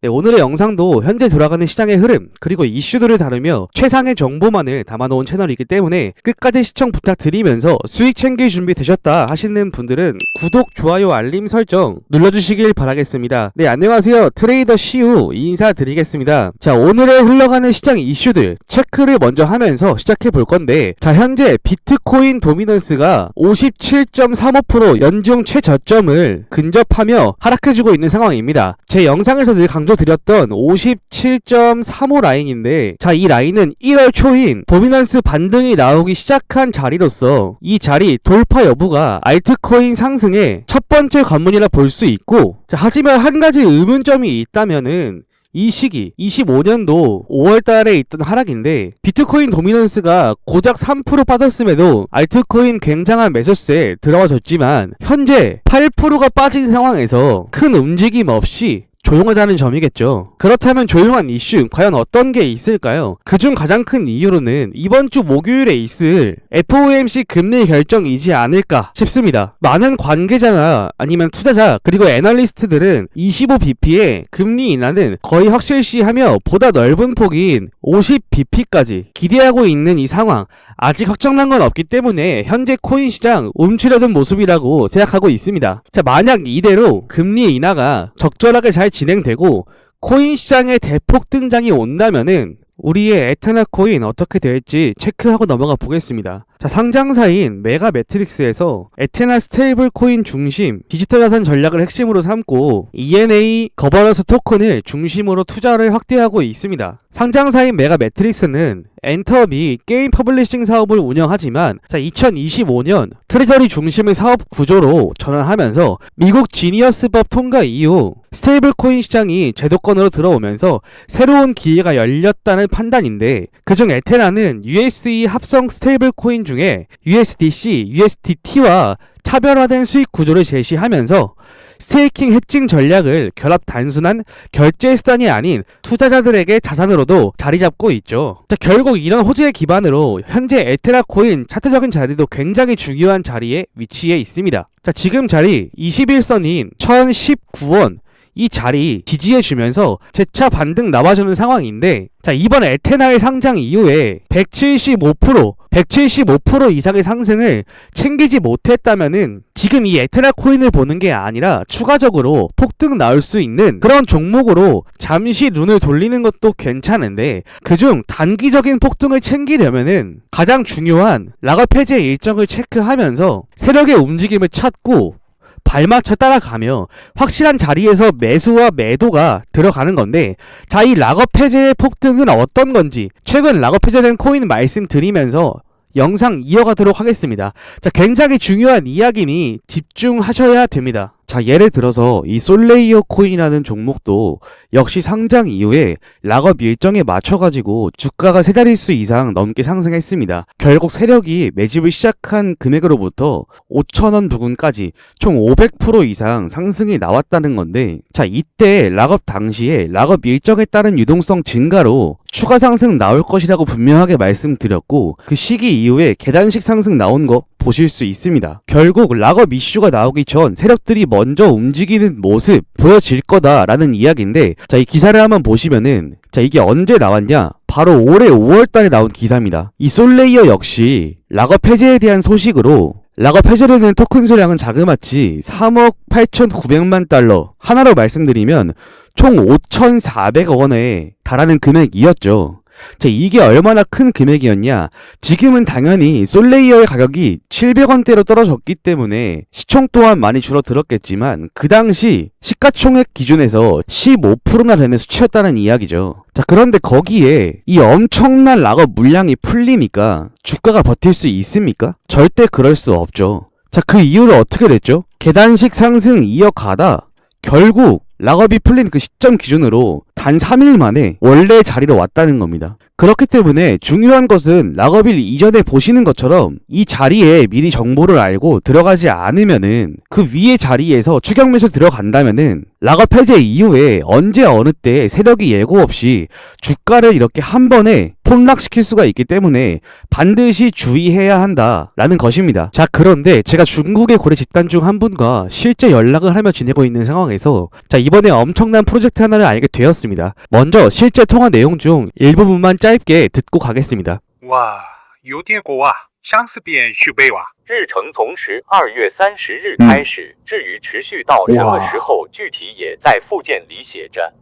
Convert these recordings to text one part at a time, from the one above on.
네, 오늘의 영상도 현재 돌아가는 시장의 흐름, 그리고 이슈들을 다루며 최상의 정보만을 담아놓은 채널이기 때문에 끝까지 시청 부탁드리면서 수익 챙길 준비 되셨다 하시는 분들은 구독, 좋아요, 알림 설정 눌러주시길 바라겠습니다. 네, 안녕하세요. 트레이더 시우 인사드리겠습니다. 자, 오늘의 흘러가는 시장 이슈들 체크를 먼저 하면서 시작해 볼 건데, 자, 현재 비트코인 도미넌스가 57.35% 연중 최저점을 근접하며 하락해주고 있는 상황입니다. 제 영상에서 늘 강조 드렸던 57.35 라인인데 자 이 라인은 1월 초인 도미넌스 반등이 나오기 시작한 자리로서 이 자리 돌파 여부가 알트코인 상승의 첫 번째 관문이라 볼 수 있고 자 하지만 한 가지 의문점이 있다면은 이 시기 25년도 5월 달에 있던 하락인데 비트코인 도미넌스가 고작 3% 빠졌음에도 알트코인 굉장한 매수세에 들어와줬지만 현재 8%가 빠진 상황에서 큰 움직임 없이 조용하다는 점이겠죠. 그렇다면 조용한 이슈 과연 어떤 게 있을까요? 그중 가장 큰 이유로는 이번 주 목요일에 있을 FOMC 금리 결정이지 않을까 싶습니다. 많은 관계자나 아니면 투자자 그리고 애널리스트들은 25bp의 금리 인하는 거의 확실시하며 보다 넓은 폭인 50bp까지 기대하고 있는 이 상황 아직 확정난 건 없기 때문에 현재 코인 시장 움츠려든 모습이라고 생각하고 있습니다. 자, 만약 이대로 금리 인하가 적절하게 잘 진행되고 코인 시장의 대폭 등장이 온다면은 우리의 에테나 코인 어떻게 될지 체크하고 넘어가 보겠습니다. 자, 상장사인 메가 매트릭스에서 에테나 스테이블 코인 중심 디지털 자산 전략을 핵심으로 삼고 ENA 거버넌스 토큰을 중심으로 투자를 확대하고 있습니다. 상장사인 메가 매트릭스는 엔터 및 게임 퍼블리싱 사업을 운영하지만 자 2025년 트레저리 중심의 사업 구조로 전환하면서 미국 지니어스법 통과 이후 스테이블 코인 시장이 제도권으로 들어오면서 새로운 기회가 열렸다는 판단인데 그중 에테나는 USD 합성 스테이블 코인 중에 USDC, USDT와 차별화된 수익 구조를 제시하면서 스테이킹 해칭 전략을 결합 단순한 결제 수단이 아닌 투자자들에게 자산으로도 자리 잡고 있죠. 자, 결국 이런 호재의 기반으로 현재 에테라 코인 차트적인 자리도 굉장히 중요한 자리에 위치해 있습니다. 자, 지금 자리 21선인 1019원 이 자리 지지해주면서 재차 반등 나와주는 상황인데 자 이번 에테나의 상장 이후에 175% 175% 이상의 상승을 챙기지 못했다면은 지금 이 에테나 코인을 보는 게 아니라 추가적으로 폭등 나올 수 있는 그런 종목으로 잠시 눈을 돌리는 것도 괜찮은데 그중 단기적인 폭등을 챙기려면은 가장 중요한 락업 해제 일정을 체크하면서 세력의 움직임을 찾고 발맞춰 따라가며 확실한 자리에서 매수와 매도가 들어가는 건데 자 이 락업 해제의 폭등은 어떤 건지 최근 락업 해제된 코인 말씀드리면서 영상 이어가도록 하겠습니다. 자 굉장히 중요한 이야기니 집중하셔야 됩니다. 자 예를 들어서 이 솔레이어 코인이라는 종목도 역시 상장 이후에 락업 일정에 맞춰가지고 주가가 세 자릿수 이상 넘게 상승했습니다. 결국 세력이 매집을 시작한 금액으로부터 5천원 부근까지 총 500% 이상 상승이 나왔다는 건데 자 이때 락업 당시에 락업 일정에 따른 유동성 증가로 추가 상승 나올 것이라고 분명하게 말씀드렸고 그 시기 이후에 계단식 상승 나온 거 보실 수 있습니다. 결국 락업 이슈가 나오기 전 세력들이 먼저 움직이는 모습 보여질 거다라는 이야기인데 자 이 기사를 한번 보시면은 자 이게 언제 나왔냐 바로 올해 5월 달에 나온 기사입니다. 이 솔레이어 역시 락업 해제에 대한 소식으로 락업 해제를 된 토큰 수량은 자그마치 3억 8,900만 달러 하나로 말씀드리면 총 5,400억 원에 달하는 금액이었죠. 자, 이게 얼마나 큰 금액이었냐? 지금은 당연히 솔레이어의 가격이 700원대로 떨어졌기 때문에 시총 또한 많이 줄어들었겠지만 그 당시 시가총액 기준에서 15%나 되는 수치였다는 이야기죠. 자, 그런데 거기에 이 엄청난 락업 물량이 풀리니까 주가가 버틸 수 있습니까? 절대 그럴 수 없죠. 자, 그 이후로 어떻게 됐죠? 계단식 상승 이어가다 결국 락업이 풀린 그 시점 기준으로 단 3일 만에 원래 자리로 왔다는 겁니다. 그렇기 때문에 중요한 것은 락업일 이전에 보시는 것처럼 이 자리에 미리 정보를 알고 들어가지 않으면은 그 위의 자리에서 추격 매수 들어간다면은 락업 해제 이후에 언제 어느 때 세력이 예고 없이 주가를 이렇게 한 번에 폭락시킬 수가 있기 때문에 반드시 주의해야 한다라는 것입니다. 자, 그런데 제가 중국의 고래 집단 중 한 분과 실제 연락을 하며 지내고 있는 상황에서 자, 이번에 엄청난 프로젝트 하나를 알게 되었습니다. 먼저 실제 통화 내용 중 일부분만 짧게 듣고 가겠습니다. 와, 요디에고와 想是边去北哇。日程从十二月三十日开始，至于持续到什么时候，具体也在附件里写着。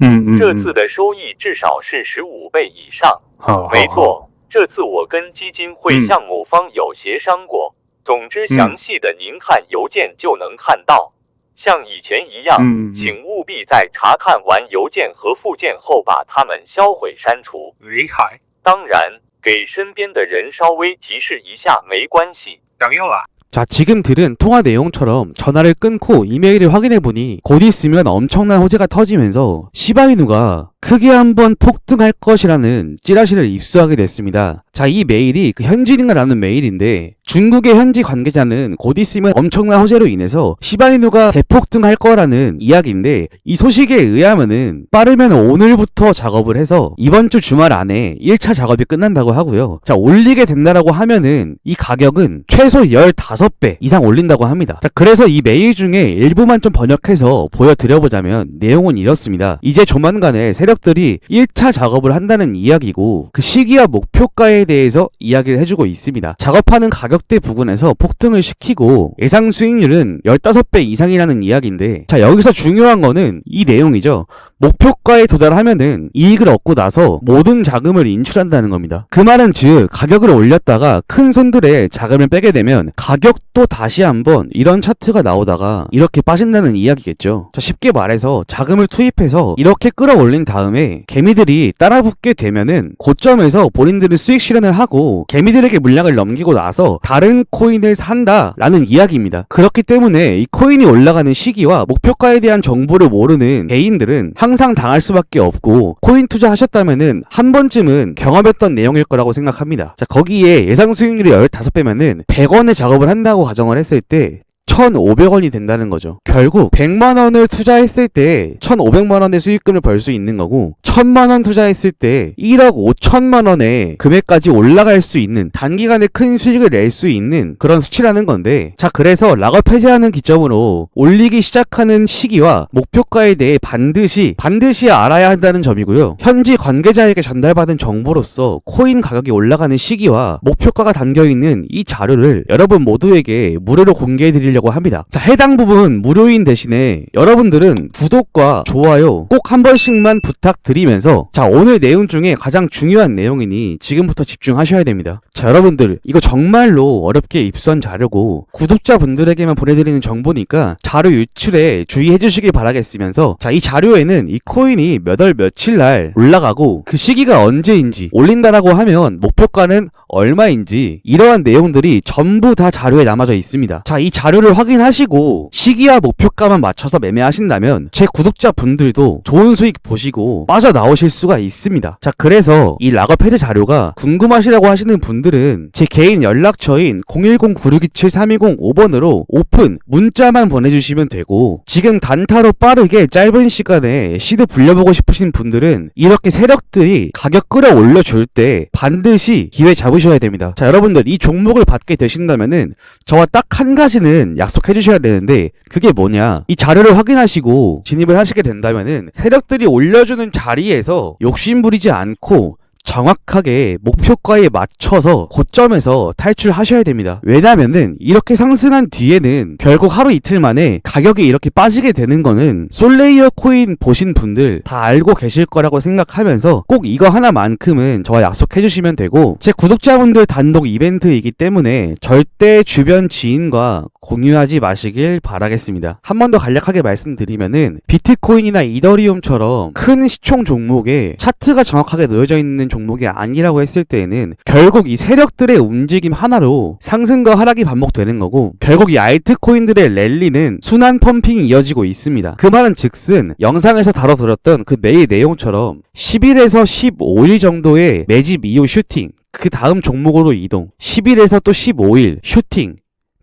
嗯嗯这次的收益至少是十五倍以上。好，没错，这次我跟基金会嗯项目方有协商过。总之，嗯详细的您看邮件就能看到。像以前一样，请务必在查看完邮件和附件后把它们销毁删除。厉害，当然，给身边的人稍微提示一下没关系。等右啊。 자, 지금 들은 통화 내용처럼 전화를 끊고 이메일을 확인해보니 곧 있으면 엄청난 호재가 터지면서 시바이누가 크게 한번 폭등할 것이라는 찌라시를 입수하게 됐습니다. 자, 이 메일이 그 현지인가라는 메일인데 중국의 현지 관계자는 곧 있으면 엄청난 호재로 인해서 시바이누가 대폭등할 거라는 이야기인데 이 소식에 의하면은 빠르면 오늘부터 작업을 해서 이번 주 주말 안에 1차 작업이 끝난다고 하고요. 자, 올리게 된다라고 하면은 이 가격은 최소 15배 이상 올린다고 합니다. 자, 그래서 이 메일 중에 일부만 좀 번역해서 보여드려보자면 내용은 이렇습니다. 이제 조만간에 세력들이 1차 작업을 한다는 이야기고 그 시기와 목표가에 대해서 이야기를 해주고 있습니다. 작업하는 가격대 부근에서 폭등을 시키고 예상 수익률은 15배 이상이라는 이야기인데 자 여기서 중요한 거는 이 내용이죠. 목표가에 도달하면은 이익을 얻고 나서 모든 자금을 인출한다는 겁니다. 그 말은 즉 가격을 올렸다가 큰 손들의 자금을 빼게 되면 가격 도 다시 한번 이런 차트가 나오다가 이렇게 빠진다는 이야기겠죠. 자 쉽게 말해서 자금을 투입해서 이렇게 끌어올린 다음에 개미들이 따라붙게 되면은 고점에서 본인들은 수익 실현을 하고 개미들에게 물량을 넘기고 나서 다른 코인을 산다라는 이야기입니다. 그렇기 때문에 이 코인이 올라가는 시기와 목표가에 대한 정보를 모르는 개인들은 항상 당할 수밖에 없고 코인 투자하셨다면은 한 번쯤은 경험했던 내용일 거라고 생각합니다. 자, 거기에 예상 수익률이 15배면은 100원의 작업을 한 다고 가정을 했을 때 1,500원이 된다는 거죠. 결국 100만 원을 투자했을 때 1,500만 원의 수익금을 벌 수 있는 거고 1,000만 원 투자했을 때 1억 5천만 원의 금액까지 올라갈 수 있는 단기간에 큰 수익을 낼 수 있는 그런 수치라는 건데 자 그래서 락업 해제하는 기점으로 올리기 시작하는 시기와 목표가에 대해 반드시 반드시 알아야 한다는 점이고요. 현지 관계자에게 전달받은 정보로서 코인 가격이 올라가는 시기와 목표가가 담겨 있는 이 자료를 여러분 모두에게 무료로 공개해 드리려고 합니다. 자, 해당 부분 무료인 대신에 여러분들은 구독과 좋아요 꼭 한 번씩만 부탁드리면서 자, 오늘 내용 중에 가장 중요한 내용이니 지금부터 집중하셔야 됩니다. 자, 여러분들 이거 정말로 어렵게 입수한 자료고 구독자분들에게만 보내드리는 정보니까 자료 유출에 주의해 주시길 바라겠으면서 자, 이 자료에는 이 코인이 몇 월 며칠 날 올라가고 그 시기가 언제인지 올린다라고 하면 목표가는 얼마인지 이러한 내용들이 전부 다 자료에 남아져 있습니다. 자, 이 자료를 확인하시고 시기와 목표가만 맞춰서 매매하신다면 제 구독자분들도 좋은 수익 보시고 빠져나오실 수가 있습니다. 자, 그래서 이 락업 해제 자료가 궁금하시다고 하시는 분들은 제 개인 연락처인 010-9627-3205번으로 오픈 문자만 보내주시면 되고 지금 단타로 빠르게 짧은 시간에 시드 불려보고 싶으신 분들은 이렇게 세력들이 가격 끌어올려 줄 때 반드시 기회 잡으셔야 됩니다. 자, 여러분들 이 종목을 받게 되신다면은 저와 딱 한 가지는 약속해 주셔야 되는데 그게 뭐냐? 이 자료를 확인하시고 진입을 하시게 된다면은 세력들이 올려주는 자리에서 욕심 부리지 않고 정확하게 목표가에 맞춰서 고점에서 탈출하셔야 됩니다. 왜냐면은 이렇게 상승한 뒤에는 결국 하루 이틀 만에 가격이 이렇게 빠지게 되는 거는 솔레이어 코인 보신 분들 다 알고 계실 거라고 생각하면서 꼭 이거 하나만큼은 저와 약속해 주시면 되고 제 구독자분들 단독 이벤트이기 때문에 절대 주변 지인과 공유하지 마시길 바라겠습니다. 한 번 더 간략하게 말씀드리면은 비트코인이나 이더리움처럼 큰 시총 종목에 차트가 정확하게 놓여져 있는 종목이 아니라고 했을 때에는 결국 이 세력들의 움직임 하나로 상승과 하락이 반복되는 거고 결국 이 알트코인들의 랠리는 순환 펌핑이 이어지고 있습니다. 그 말은 즉슨 영상에서 다뤄드렸던 그 메일 내용처럼 10일에서 15일 정도의 매집 이후 슈팅 그 다음 종목으로 이동 10일에서 또 15일 슈팅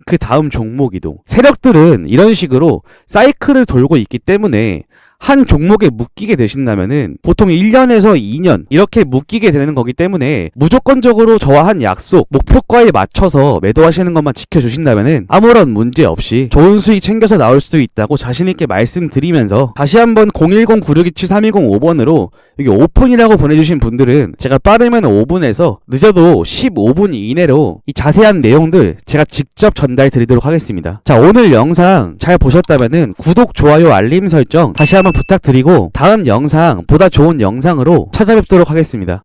그 다음 종목 이동. 세력들은 이런 식으로 사이클을 돌고 있기 때문에 한 종목에 묶이게 되신다면은 보통 1년에서 2년 이렇게 묶이게 되는 거기 때문에 무조건적으로 저와 한 약속, 목표가에 맞춰서 매도하시는 것만 지켜주신다면은 아무런 문제 없이 좋은 수익 챙겨서 나올 수 있다고 자신있게 말씀드리면서 다시 한번 010-9627-3105번으로 여기 오픈이라고 보내주신 분들은 제가 빠르면 5분에서 늦어도 15분 이내로 이 자세한 내용들 제가 직접 전달 드리도록 하겠습니다. 자, 오늘 영상 잘 보셨다면은 구독, 좋아요, 알림 설정 다시 한번 부탁드리고 다음 영상 보다 좋은 영상으로 찾아뵙도록 하겠습니다.